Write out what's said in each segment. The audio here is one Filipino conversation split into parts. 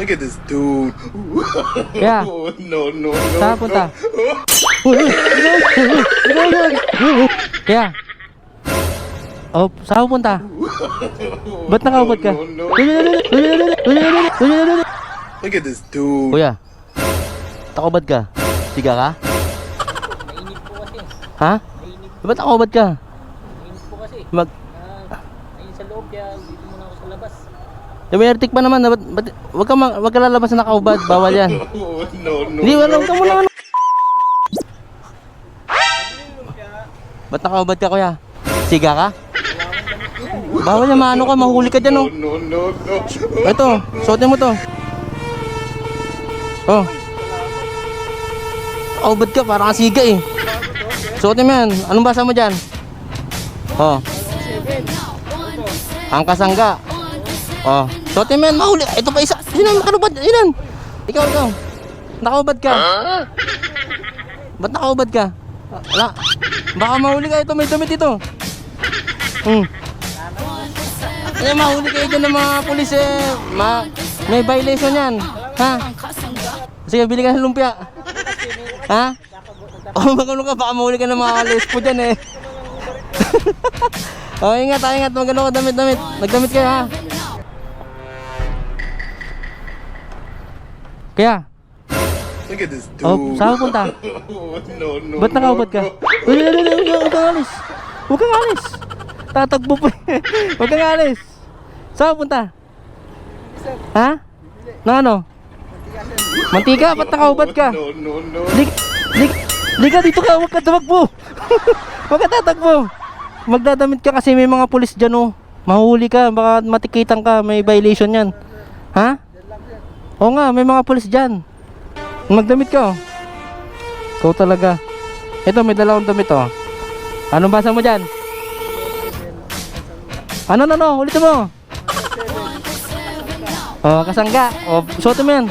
Look at this dude. Kaya, no, no, no. saan punta? Kaya, oh, saan punta? Ba't nakaubad ka? Look at this dude. Kuya, takubad ka? Siga ka? Mainit po kasi. Ha? Ba't nakubad ka? Mainit po kasi. Mag, Ah, ayun sa loob kaya dito muna ako sa labas. Duminertik pa naman, ba't, ba't, wag ka, ma- wag ka lalabas na nakaubad, bawal yan. Oh, no, no. Hindi, wala ka muna. Ba't nakaubad ka, kuya? Siga ka? Bawal yan, maano ka, mahuli ka dyan, oh. No, no, no. Ito, suotin mo to. Oh. Nakahubad ka, parang asiga eh. Suotin mo yan. Anong basa mo dyan? Oh. Ang kasangga. Oh. Mo yan, mahuli. Ito pa isa. Yun ang nakalubad. Yun. Ikaw, ikaw. Nakahubad ka. Ba't nakahubad ka? Wala. Baka mahuli ka. Ito, may damit ito. Hmm. Eh, mahuli kayo dyan ng mga pulis eh. Ma may violation yan. Ha? Sige, bili ka ng lumpia. Ha? Oh, magano ka, baka mahuli ka ng mga lespo dyan eh. oh, ingat, ah, ingat. Magano ka, damit, damit. Nagdamit kayo ha. Kaya, Look at this dude. oh, saan punta? Oh, no, no. Ba't nakaubad ka? Uy, uy, uy, uy, Huwag kang alis. Huwag kang alis. Tatagbo eh. Huwag kang alis. Saan punta? Ha? Na ano? Mantika? Ba't nakaubad ka? No, no, no. Lig, lig, liga dito ka. Huwag ka tumakbo. Huwag ka tatakbo. Magdadamit ka kasi may mga pulis dyan oh. Mahuli ka. Baka matikitan ka. May violation yan. Ha? Oo nga, may mga pulis dyan. Magdamit ka oh. Ikaw talaga. Ito, may dalawang damit oh. Anong basa mo dyan? Ano, ano, ano? Ulitin mo. Oh, kasangga. Oh, suotin mo yan.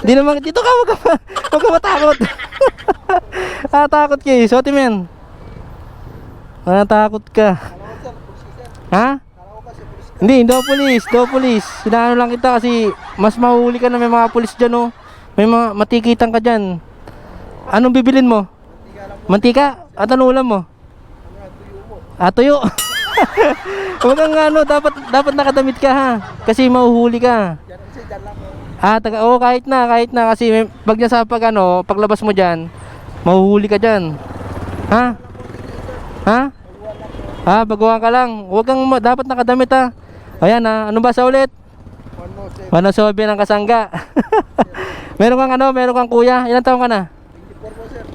Hindi naman, dito ka, wag ka, ma- wag ka matakot. Natakot ka eh, suotin mo yan. Natakot ka. Ha? Hindi, polis, hindi ako polis. Sinaano lang kita kasi mas mahuli ka na may mga polis dyan oh. May mga matikitan ka dyan. Anong bibilin mo? Mantika? At ano ulam mo? Ah, tuyo. Huwag kang ano, dapat dapat nakadamit ka ha. Kasi mahuhuli ka. Ah, taga, oh, kahit na, kahit na kasi may, pag nasa pag ano, paglabas mo diyan, mahuhuli ka diyan. Ha? Ha? Ha, baguhan ka lang. Huwag kang dapat nakadamit ha. Ayan ha, ano ba sa ulit? Ano sobe ng kasangga? meron kang ano, meron kang kuya. Ilan taon ka na?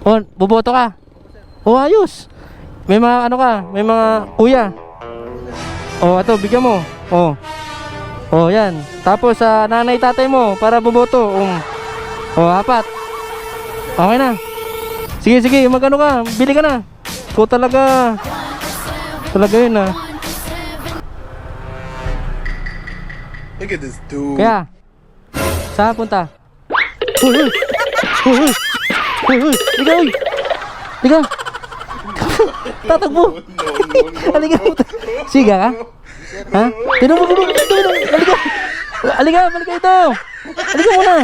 Oh, buboto ka? Oh, ayos. May mga ano ka, may mga kuya. Oh, ato, bigyan mo. Oh. Oh, yan. Tapos sa nanay tatay mo para buboto. Um. Oh, apat. Okay na. Sige, sige, magano ka? Bili ka na. Ko talaga. Talaga yun ah. Look at this dude. Kaya, saan punta? Uy, uy! Uy, uy! Uy, uy! Liga, uy! Liga! Tatakbo! Aliga mo. Siga ka? Ha? Tinan mo, tinan mo. Aliga! Aliga, balik ito! Aliga muna!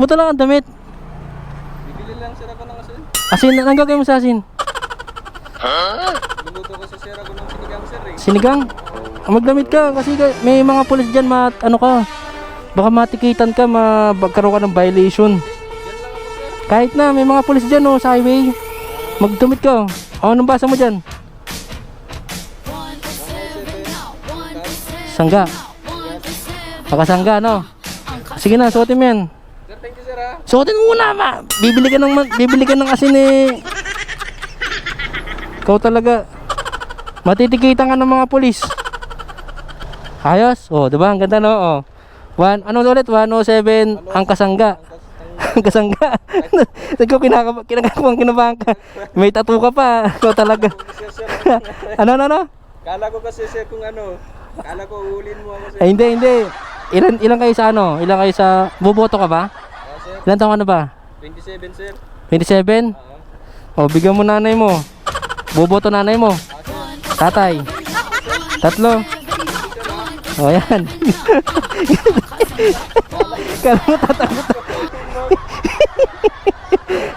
Buta lang ang damit. Bibili lang sir ako ng asin. Asin, anong gagawin mo sa asin? Luluto ko sa sir ako ng sinigang sir eh. Sinigang? Ah, Magdamit ka kasi ka- may mga pulis dyan, mat, ano ka, baka matikitan ka, magkaroon ka ng violation. Kahit na, may mga pulis dyan oh, sa highway. Magdamit ka. Oh, anong basa mo dyan? Sangga. Pakasangga, no? Sige na, suotin mo yan. Sir, thank you sir ha. Suotin mo muna, ma. Bibili ka ng, bibili ka ng asin eh. Ikaw talaga. Matitikitan ka ng mga polis. Ayos? Oh, diba? Ang ganda, no? Oh. One, ano ulit? 107 ang kasangga. ang kasangga. Kinakaba, kinakabang kinabahan ka. May tattoo ka pa. Ikaw talaga. Sir. ano, ano, ano? Kala ko kasi sir kung ano. Kala ko uhulin mo ako sir. Ay, hindi, hindi. Ilan, ilan kayo sa ano? Ilan kayo sa... Buboto ka ba? Ah, sir, Ilan taon ka na ba? 27 sir. 27? Ah, O, bigyan mo nanay mo. Boboto nanay mo. Tatay. Tatlo. O, yan. Kala mo.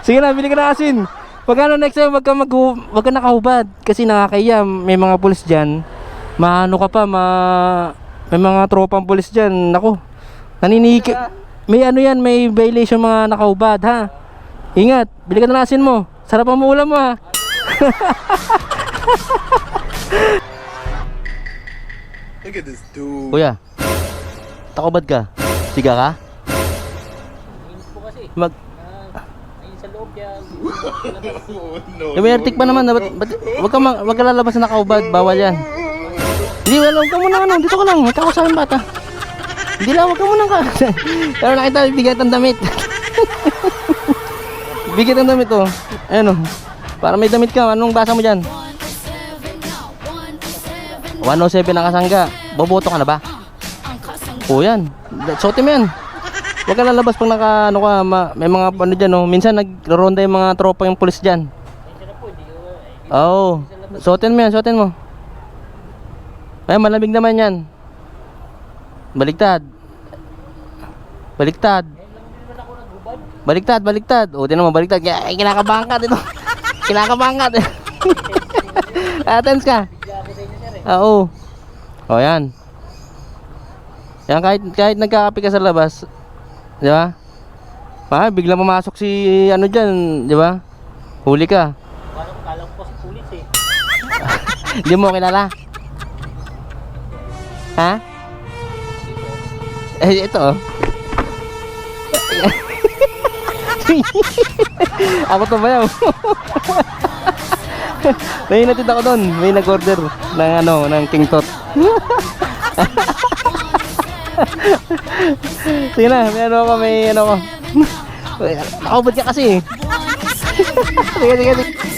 Sige na, bili ka na asin. Pag ano next time, wag ka, mag wag ka nakahubad. Kasi nakakaya, may mga pulis dyan. Maano ka pa, ma... May mga tropang pulis dyan. Nako, naniniki. May ano yan, may violation mga nakahubad, ha? Ingat, bili ka na asin mo. Sarap ang ulam mo, ha? Look at this dude. Kuya, takobad ka? Siga ka? Mag... Ayun sa loob yan. Oh, no. Eh, may artik pa naman. Ba't, ba't, wag, ka ma- wag ka lalabas na nakaubad. Bawal yan. Hindi, wala. Wag ka muna ano. Dito ka lang. Ikaw ko sa akin bata. Hindi lang. Wag ka muna ka. Pero nakita, bigat ang damit. bigat ang damit oh. Ayan oh. Para may damit ka. Anong basa mo dyan? 107 ang kasangga. Boboto ka na ba? Oo yan. Sote mo yan. Huwag ka lalabas pag naka, ano ka, ma, may mga ano dyan, oh. Minsan nagronda yung mga tropa yung pulis dyan. Oo. Oh, suotin mo yan, suotin mo. Ay, malamig naman yan. Baliktad. Baliktad. Baliktad, baliktad. O, tinan mo, baliktad. Kinakabahan ka dito. kinakabahan ka. Attends ka. Oo. O, yan. Yan, kahit, kahit nagkakape ka sa labas, di ba? Pa, biglang pumasok si ano dyan, di ba? Huli ka. Kala ko kasi pulis eh. Hindi mo kilala? Ha? Eh, ito oh. ako to ba yun? May natid ako doon. May nag-order ng ano, ng King Tot. Sige na, may ano ako, may ano ko. Nakabot ka kasi eh. sige, sige, sige.